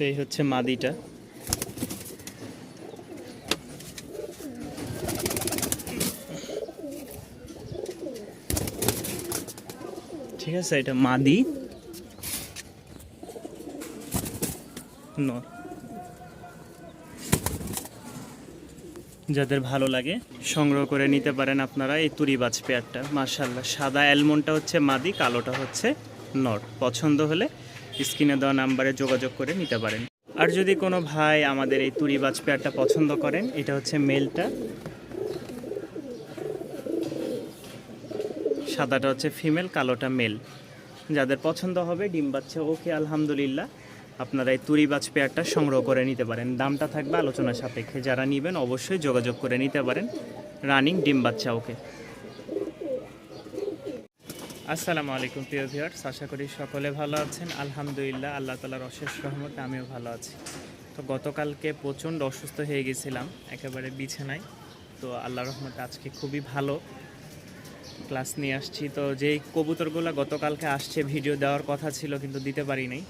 তো এই হচ্ছে মাদিটা। ঠিক আছে, এটা মাদি। নর। যাদের ভালো লাগে, সংগ্রহ করে নিতে পারেন আপনারা এই তুরিবাজ পেয়ারটা। মার্শাল্লাহ সাদা অ্যালমন্ডটা হচ্ছে মাদি, কালোটা হচ্ছে নর। পছন্দ হলে স্ক্রিনে দেওয়া নাম্বারে যোগাযোগ করে নিতে পারেন। আর যদি কোনো ভাই আমাদের এই তুরিবাজ পেয়ারটা পছন্দ করেন, এটা হচ্ছে মেলটা। সাদাটা হচ্ছে ফিমেল, কালোটা মেল। যাদের পছন্দ হবে, ডিম বাচ্চা ওকে আলহামদুলিল্লাহ। আপনারা এই তুরিবাজ পেয়ারটা সংগ্রহ করে নিতে পারেন। দামটা থাকবে আলোচনা সাপেক্ষে। যারা নেবেন, অবশ্যই যোগাযোগ করে নিতে পারেন। রানিং ডিম বাচ্চা ওকে। আসসালামু আলাইকুম, প্রিয় ভিউয়ার্স। আশা করি সকলে ভালো আছেন। আলহামদুলিল্লাহ, আল্লাহ তালার অশেষ রহমতে আমিও ভালো আছি। তো গতকালকে প্রচণ্ড অসুস্থ হয়ে গেছিলাম, একেবারে বিছানায়। তো আল্লাহ রহমতে আজকে খুবই ভালো। ক্লাস নিয়ে আসছি। তো যেই কবুতরগুলো গতকালকে আসছে, ভিডিও দেওয়ার কথা ছিল, কিন্তু দিতে পারি নাই।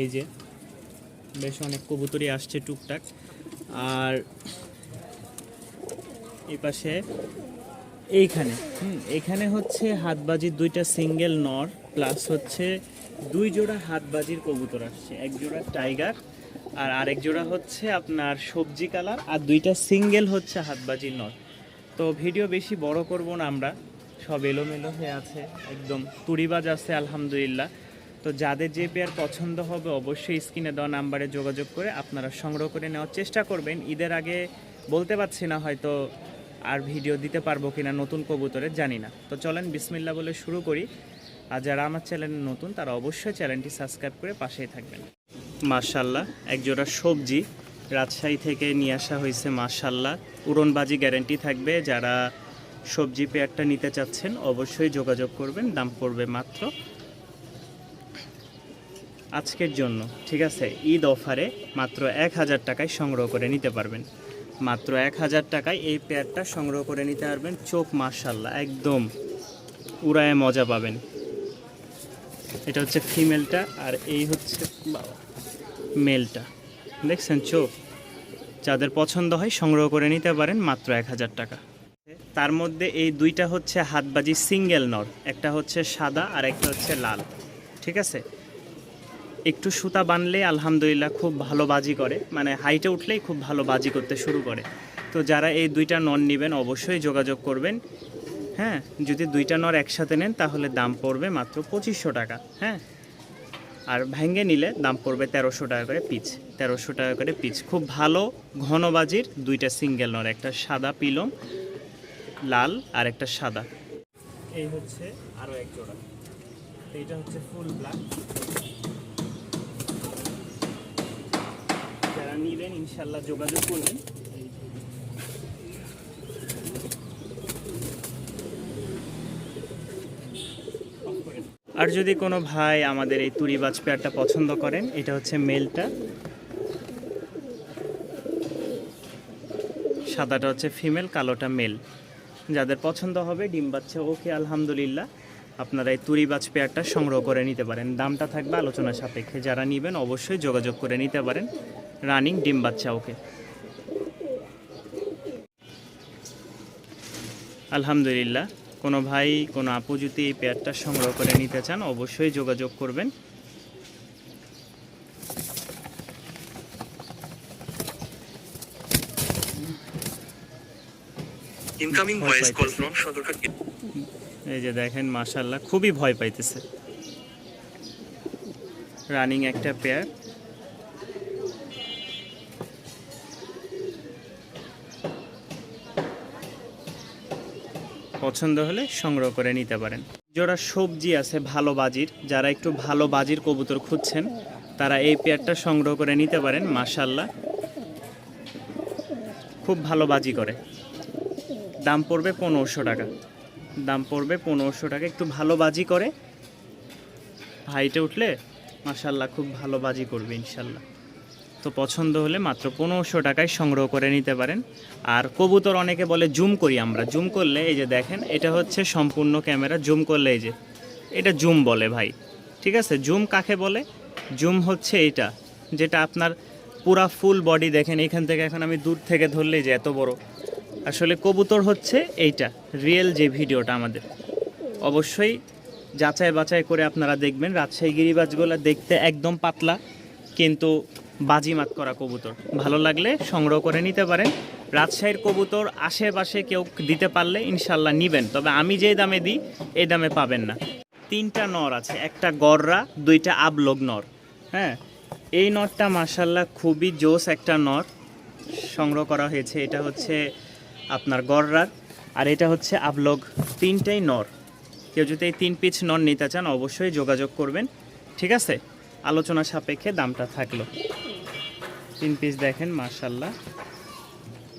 এই যে, বেশ অনেক কবুতরই আসছে টুকটাক। আর এই পাশে এইখানে, হুম, এখানে হচ্ছে হাতবাজির দুইটা সিঙ্গেল নর প্লাস হচ্ছে দুই জোড়া হাতবাজির কবুতর আসছে। এক জোড়া টাইগার আর আরেক জোড়া হচ্ছে আপনার সবজি কালার আর দুইটা সিঙ্গেল হচ্ছে হাতবাজির নর। তো ভিডিও বেশি বড় করব না আমরা, সব এলোমেলো হয়ে আছে, একদম তুড়িবাজ আছে, আলহামদুলিল্লাহ। তো যাদের যে পেয়ার পছন্দ হবে অবশ্যই স্ক্রিনে দেওয়া নাম্বারে যোগাযোগ করে আপনারা সংগ্রহ করে নেওয়ার চেষ্টা করবেন। ঈদের আগে বলতে পারছি না হয়তো আর ভিডিও দিতে পারব কিনা নতুন কবুতরের জানি না। তো চলেন বিসমিল্লা বলে শুরু করি। আর যারা আমার চ্যানেল নতুন, তারা অবশ্যই চ্যানেলটি সাবস্ক্রাইব করে পাশেই থাকবেন। মার্শাল্লাহ একজোড়া সবজি রাজশাহী থেকে নিয়ে আসা হয়েছে মার্শাল্লাহ উড়নবাজি গ্যারেন্টি থাকবে। যারা সবজি পেয়ারটা নিতে চাচ্ছেন, অবশ্যই যোগাযোগ করবেন। দাম পড়বে মাত্র আজকের জন্য। ঠিক আছে, ঈদ অফারে মাত্র এক হাজার টাকায় সংগ্রহ করে নিতে পারবেন। মাত্র এক হাজার টাকায় এই পেয়ারটা সংগ্রহ করে নিতে পারবেন। চোখ মার্শাল্লাহ একদম উড়ায় মজা পাবেন। এটা হচ্ছে ফিমেলটা আর এই হচ্ছে মেলটা। দেখছেন চোখ? যাদের পছন্দ হয় সংগ্রহ করে নিতে পারেন মাত্র এক হাজার টাকা। তার মধ্যে এই দুইটা হচ্ছে হাতবাজি সিঙ্গেল নর, একটা হচ্ছে সাদা আর একটা হচ্ছে লাল। ঠিক আছে? একটু সুতা বানলে আলহামদুলিল্লাহ খুব ভালো বাজি করে। মানে হাইটে উঠলেই খুব ভালো বাজি করতে শুরু করে। তো যারা এই দুইটা নন নেবেন অবশ্যই যোগাযোগ করবেন। হ্যাঁ যদি দুইটা নর একসাথে নেন তাহলে দাম পড়বে মাত্র পঁচিশশো টাকা। হ্যাঁ আর ভেঙে নিলে দাম পড়বে তেরোশো টাকা করে পিচ। তেরোশো টাকা করে পিচ। খুব ভালো ঘনবাজির দুইটা সিঙ্গেল নর, একটা সাদা পিলম, লাল, আর একটা সাদা। এই হচ্ছে আরও এক জোড়া। এইটা হচ্ছে ফুল ব্ল্যাক যারা নিবেন ইনশাল্লাহ যোগাযোগ করবেন। আর যদি কোনো ভাই আমাদের এই তুরিবাজ পেয়ারটা পছন্দ করেন, এটা হচ্ছে মেলটা। সাদাটা হচ্ছে ফিমেল, কালোটা মেল। যাদের পছন্দ হবে, ডিম বাচ্চা, ওকে, আলহামদুলিল্লাহ। আপনারা এই তুরিবাজ পেয়ারটা সংগ্রহ করে নিতে পারেন। দামটা থাকবে আলোচনা সাপেক্ষে। যারা নেবেন, অবশ্যই যোগাযোগ করে নিতে পারেন। রানিং ডিম বাচ্চা ওকে। আলহামদুলিল্লাহ কোনো ভাই কোনো আপু যদি এই পেয়ারটা সংগ্রহ করে নিতে চান অবশ্যই যোগাযোগ করবেন। ইনকামিং ভয় ভয়েস কল পাইতেছে। ফ্রম সদরঘাট এই যে দেখেন মাশাল্লাহ খুবই ভয় পাইতেছে। রানিং একটা পেয়ার। পছন্দ হলে সংগ্রহ করে নিতে পারেন। জোড়া সবজি আছে ভালো বাজির, যারা একটু ভালো বাজির কবুতর খুঁজছেন, তারা এই পেয়ারটা সংগ্রহ করে নিতে পারেন মাশাল্লাহ খুব ভালো বাজি করে। দাম পড়বে পনেরোশো টাকা। দাম পড়বে পনেরোশো টাকা। একটু ভালো বাজি করে। হাইটে উঠলে মাসাল্লাহ খুব ভালো বাজি করবে ইনশাল্লাহ তো পছন্দ হলে মাত্র পনেরোশো টাকায় সংগ্রহ করে নিতে পারেন। আর কবুতর অনেকে বলে জুম করি আমরা। জুম করলে এই যে দেখেন, এটা হচ্ছে সম্পূর্ণ ক্যামেরা। জুম করলে এই যে, এটা জুম বলে ভাই, ঠিক আছে? জুম কাকে বলে? জুম হচ্ছে এইটা, যেটা আপনার পুরা ফুল বডি দেখেন, এখান থেকে এখন আমি দূর থেকে ধরলেই যে এত বড়। আসলে কবুতর হচ্ছে এইটা, রিয়েল যে ভিডিওটা আমাদের। অবশ্যই যাচাই বাছাই করে আপনারা দেখবেন। রাজশাহী গিরিবাজগুলো দেখতে একদম পাতলা, কিন্তু বাজিমাত করা কবুতর। ভালো লাগলে সংগ্রহ করে নিতে পারেন। রাজশাহীর কবুতর আশেপাশে কেউ দিতে পারলে ইনশাল্লাহ নিবেন। তবে আমি যে দামে দিই, এই দামে পাবেন না। তিনটা নর আছে, একটা গররা, দুইটা আবলগ নর। হ্যাঁ এই নরটা মার্শাল্লাহ খুবই জোস একটা নর। সংগ্রহ করা হয়েছে, এটা হচ্ছে আপনার গররার, আর এটা হচ্ছে আবলগ। তিনটাই নর। কেউ যদি এই তিন পিচ নর নিতে চান, অবশ্যই যোগাযোগ করবেন। ঠিক আছে? আলোচনা সাপেক্ষে দামটা থাকল। তিন পিস দেখেন মার্শাল্লাহ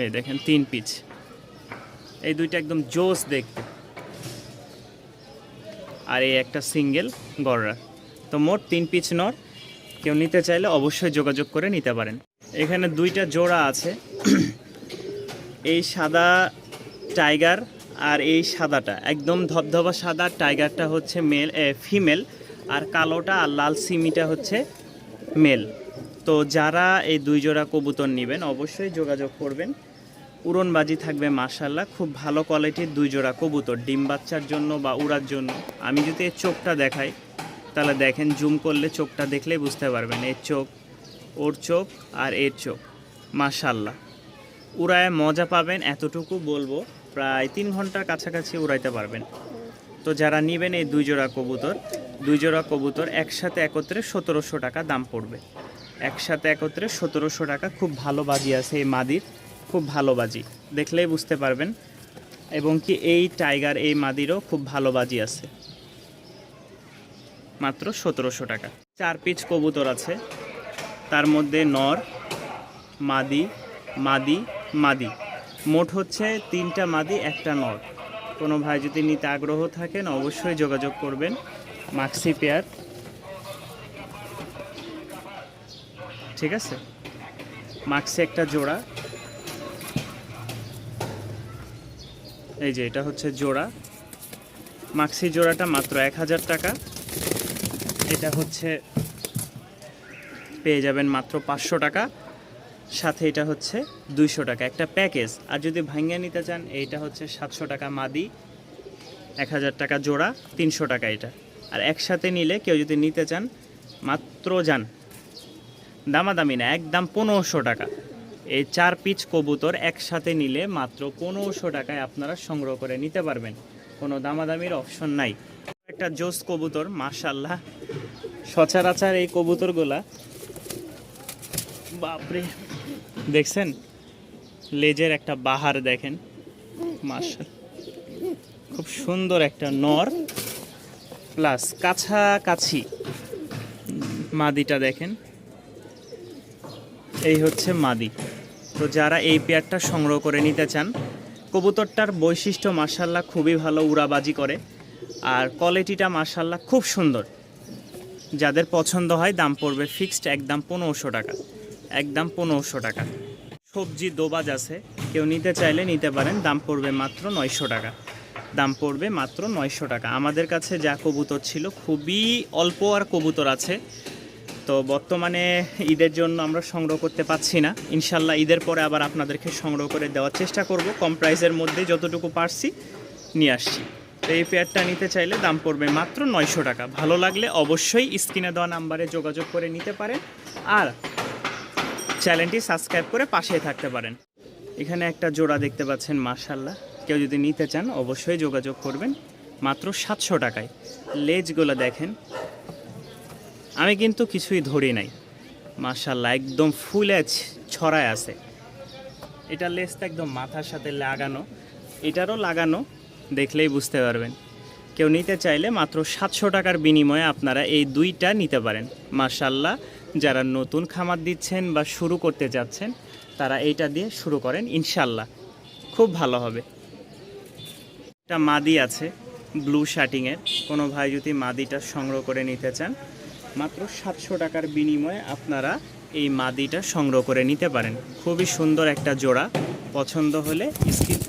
এই দেখেন, তিন পিচ এই দুইটা একদম জোস দেখতে। আর এই একটা সিঙ্গেল গররা তো মোট তিন পিচ নর। কেউ নিতে চাইলে অবশ্যই যোগাযোগ করে নিতে পারেন। এখানে দুইটা জোড়া আছে। এই সাদা টাইগার আর এই সাদাটা। একদম ধবধবা সাদা। টাইগারটা হচ্ছে মেল ফিমেল। আর কালোটা আর লাল সিমিটা হচ্ছে মেল। তো যারা এই দুই জোড়া কবুতর নেবেন, অবশ্যই যোগাযোগ করবেন। উড়নবাজি থাকবে মাশাল্লাহ খুব ভালো কোয়ালিটির দুই জোড়া কবুতর, ডিম বাচ্চার জন্য বা উড়ার জন্য। আমি যদি এর চোখটা দেখাই, তাহলে দেখেন জুম করলে চোখটা দেখলেই বুঝতে পারবেন, এর চোখ, ওর চোখ আর এর চোখ। মাশাল্লাহ উড়ায় মজা পাবেন, এতটুকু বলব। প্রায় তিন ঘণ্টার কাছাকাছি উড়াইতে পারবেন। তো যারা নেবেন এই দুই জোড়া কবুতর, দুই জোড়া কবুতর একসাথে একত্রে সতেরোশো টাকা দাম পড়বে। একসাথে একত্রে সতেরোশো টাকা। খুব ভালো বাজি আছে এই মাদির। খুব ভালো বাজি। দেখলেই বুঝতে পারবেন। এবং কি এই টাইগার, এই মাদিরও খুব ভালো বাজি আছে। মাত্র সতেরোশো টাকা। চার পিচ কবুতর আছে। তার মধ্যে নর, মাদি মাদি মাদি। মোট হচ্ছে তিনটা মাদি, একটা নর। কোনো ভাই যদি নিতে আগ্রহ থাকেন, অবশ্যই যোগাযোগ করবেন। Maxi pair. ঠিক আছে? মাক্সি একটা জোড়া। এই যে, এটা হচ্ছে জোড়া। মাক্সি জোড়াটা মাত্র এক হাজার টাকা। এটা হচ্ছে, পেয়ে যাবেন মাত্র পাঁচশো টাকা। সাথে এটা হচ্ছে দুইশো টাকা, একটা প্যাকেজ। আর যদি ভাঙ্গা নিতে চান, এইটা হচ্ছে সাতশো টাকা মাদি। এক হাজার টাকা জোড়া, তিনশো টাকা এটা। আর একসাথে নিলে কেউ যদি নিতে চান, মাত্র যান। দামাদামি না, একদম পনেরোশো টাকা। এই চার পিচ কবুতর একসাথে নিলে মাত্র পনেরোশো টাকায় আপনারা সংগ্রহ করে নিতে পারবেন। কোনো দামাদামির অপশন নাই। একটা জোস কবুতর মাশাল্লাহ সচরাচর এই কবুতরগুলা, বাপরে, দেখছেন? লেজের একটা বাহার দেখেন। মাশাল খুব সুন্দর একটা নর। প্লাস কাছাকাছি মাদিটা দেখেন। এই হচ্ছে মাদি। তো যারা এই পেয়ারটা সংগ্রহ করে নিতে চান, কবুতরটার বৈশিষ্ট্য মার্শাল্লাহ খুবই ভালো, উড়াবাজি করে। আর কোয়ালিটিটা মার্শাল্লাহ খুব সুন্দর। যাদের পছন্দ হয়, দাম পড়বে ফিক্সড একদম পনেরোশো টাকা। একদম পনেরোশো টাকা। সবজি দোবাজ আছে। কেউ নিতে চাইলে নিতে পারেন, দাম পড়বে মাত্র নয়শো টাকা। দাম পড়বে মাত্র নয়শো টাকা। আমাদের কাছে যা কবুতর ছিল, খুবই অল্প আর কবুতর আছে। তো বর্তমানে ঈদের জন্য আমরা সংগ্রহ করতে পারছি না। ইনশাল্লাহ ঈদের পরে আবার আপনাদেরকে সংগ্রহ করে দেওয়ার চেষ্টা করব। কম প্রাইসের মধ্যে যতটুকু পারছি নিয়ে আসছি। তো এই পেয়ারটা নিতে চাইলে দাম পড়বে মাত্র নয়শো টাকা। ভালো লাগলে অবশ্যই স্ক্রিনে দেওয়া নাম্বারে যোগাযোগ করে নিতে পারেন আর চ্যানেলটি সাবস্ক্রাইব করে পাশেই থাকতে পারেন। এখানে একটা জোড়া দেখতে পাচ্ছেন মার্শাল্লাহ কেউ যদি নিতে চান অবশ্যই যোগাযোগ করবেন মাত্র সাতশো টাকায়। লেজগুলো দেখেন। আমি কিন্তু কিছুই ধরি নাই। মার্শাল্লাহ একদম ফুলে ছড়ায় আছে। এটা লেসটা একদম মাথার সাথে লাগানো। এটারও লাগানো, দেখলেই বুঝতে পারবেন। কেউ নিতে চাইলে মাত্র সাতশো টাকার বিনিময়ে আপনারা এই দুইটা নিতে পারেন। মার্শাল্লাহ যারা নতুন খামার দিচ্ছেন বা শুরু করতে যাচ্ছেন, তারা এইটা দিয়ে শুরু করেন ইনশাল্লাহ খুব ভালো হবে। একটা মাদি আছে ব্লু শার্টিংয়ের কোনো ভাই যদি মাদিটা সংগ্রহ করে নিতে চান মাত্র সাতশো টাকার বিনিময়ে আপনারা এই মাদিটা সংগ্রহ করে নিতে পারেন। খুবই সুন্দর একটা জোড়া। পছন্দ হলে স্কিন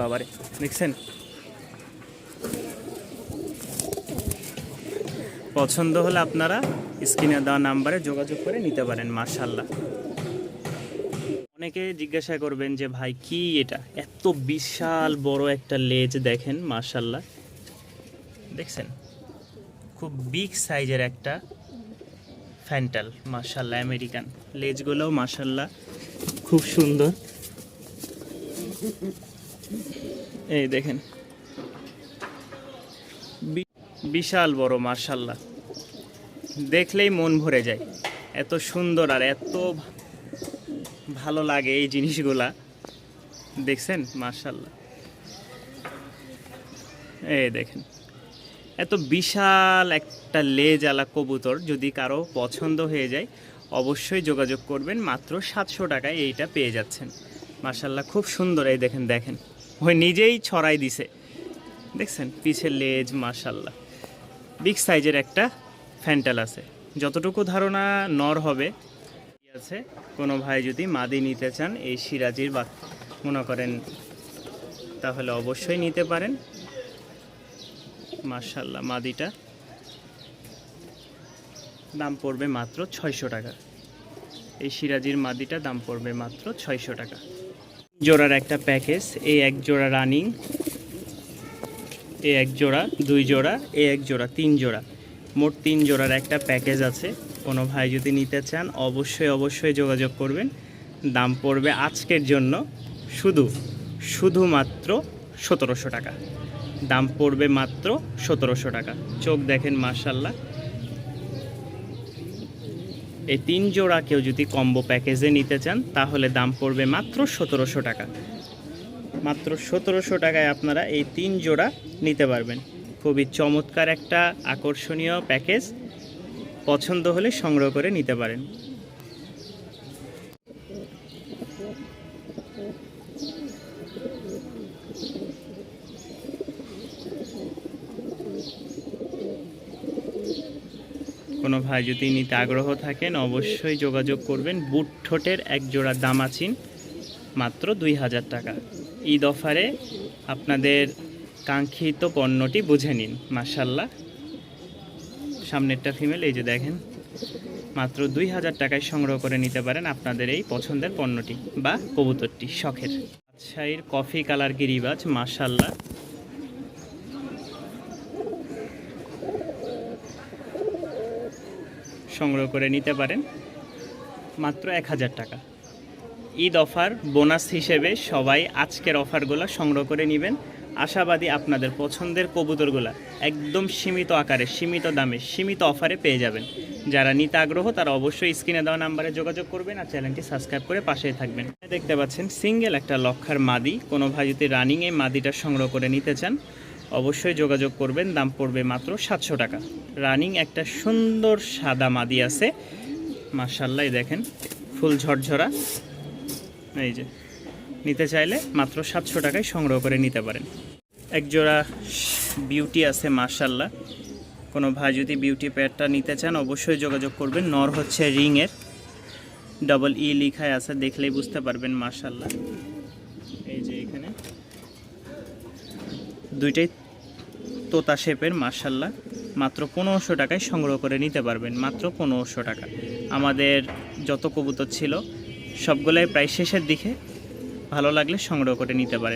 বাবারে, দেখছেন? পছন্দ হলে আপনারা স্ক্রিনে দেওয়া নাম্বারে যোগাযোগ করে নিতে পারেন মার্শাল্লাহ অনেকে জিজ্ঞাসা করবেন যে, ভাই, কি এটা? এত বিশাল বড় একটা লেজ দেখেন মার্শাল্লাহ দেখছেন? খুব বিগ সাইজের একটা ফ্যান্টাল মার্শাল্লাহ আমেরিকান লেজগুলোও মার্শাল্লাহ খুব সুন্দর। এই দেখেন। বিশাল বড় মার্শাল্লাহ দেখলেই মন ভরে যায়। এত সুন্দর আর এত ভালো লাগে এই জিনিসগুলা। দেখছেন? মার্শাল্লাহ এই দেখেন। এত বিশাল একটা লেজ আলা কবুতর যদি কারও পছন্দ হয়ে যায়, অবশ্যই যোগাযোগ করবেন। মাত্র সাতশো টাকায় এইটা পেয়ে যাচ্ছেন। মার্শাল্লাহ খুব সুন্দর। এই দেখেন দেখেন। ওই নিজেই ছড়াই দিছে। দেখছেন? পিছের লেজ মার্শাল্লাহ বিগ সাইজের একটা ফ্যান্টাল আছে। যতটুকু ধারণা নর হবে আছে। কোনো ভাই যদি মাদি নিতে চান, এই সিরাজির বা মনে করেন, তাহলে অবশ্যই নিতে পারেন। মার্শাল্লাহ মাদিটা। দাম পড়বে মাত্র ছয়শো টাকা। এই সিরাজির মাদিটা দাম পড়বে মাত্র ছয়শো টাকা। জোড়ার একটা প্যাকেজ এই এক জোড়া রানিং, এ এক জোড়া, দুই জোড়া, এ এক জোড়া, তিন জোড়া। মোট তিন জোড়ার একটা প্যাকেজ আছে। কোনো ভাই যদি নিতে চান, অবশ্যই অবশ্যই যোগাযোগ করবেন। দাম পড়বে আজকের জন্য শুধু, শুধুমাত্র সতেরোশো টাকা। দাম পড়বে মাত্র সতেরোশো টাকা। চোখ দেখেন মার্শাল্লাহ এই তিন জোড়া কেউ যদি কম্বো প্যাকেজে নিতে চান, তাহলে দাম পড়বে মাত্র সতেরোশো টাকা। মাত্র সতেরোশো টাকায় আপনারা এই তিন জোড়া নিতে পারবেন। খুবই চমৎকার একটা আকর্ষণীয় প্যাকেজ পছন্দ হলে সংগ্রহ করে নিতে পারেন। কোনো ভাই যদি নিতে আগ্রহ থাকেন, অবশ্যই যোগাযোগ করবেন। বুট ঠোঁটের এক জোড়া দাম দামাচিন, মাত্র দুই হাজার টাকা। ঈদ অফারে আপনাদের কাঙ্ক্ষিত পণ্যটি বুঝে নিন। মাসাল্লাহ সামনেরটা ফিমেল এই যে দেখেন, মাত্র দুই হাজার টাকায় সংগ্রহ করে নিতে পারেন আপনাদের এই পছন্দের পণ্যটি বা কবুতরটি, শখের। রাজশাহীর কফি কালার গিরিবাজ মাসাল্লাহ সংগ্রহ করে নিতে পারেন। মাত্র এক হাজার টাকা। ঈদ অফার বোনাস হিসেবে সবাই আজকের অফারগুলো সংগ্রহ করে নেবেন। আশাবাদী আপনাদের পছন্দের কবুতরগুলো একদম সীমিত আকারে, সীমিত দামে, সীমিত অফারে পেয়ে যাবেন। যারা নিতে আগ্রহ, তারা অবশ্যই স্ক্রিনে দেওয়া নাম্বারে যোগাযোগ করবেন আর চ্যানেলটি সাবস্ক্রাইব করে পাশেই থাকবেন। দেখতে পাচ্ছেন, সিঙ্গেল একটা লক্ষার মাদি। কোনো ভাই যদি রানিংয়ে মাদিটা সংগ্রহ করে নিতে চান। অবশ্যই যোগাযোগ করবেন, দাম পড়বে মাত্র সাতশো টাকা। রানিং একটা সুন্দর সাদা মাদি আছে। মার্শাল্লাহ দেখেন, ফুল ঝরঝরা। এই যে, নিতে চাইলে মাত্র সাতশো টাকায় সংগ্রহ করে নিতে পারেন। এক জোড়া বিউটি আছে মার্শাল্লাহ কোনো ভাই যদি বিউটি প্যাডটা নিতে চান, অবশ্যই যোগাযোগ করবেন। নর হচ্ছে রিংয়ের ডবল ই লিখায় আছে, দেখলেই বুঝতে পারবেন মার্শাল্লাহ এই যে এখানে দুইটাই তোতা শেপের মার্শাল্লাহ মাত্র পনেরোশো টাকায় সংগ্রহ করে নিতে পারবেন, মাত্র পনেরোশো টাকা। আমাদের যত কবুতর ছিল, সবগুলাই প্রায় শেষের দিকে ভালো লাগলে সংগ্রহ করে নিতে পারেন।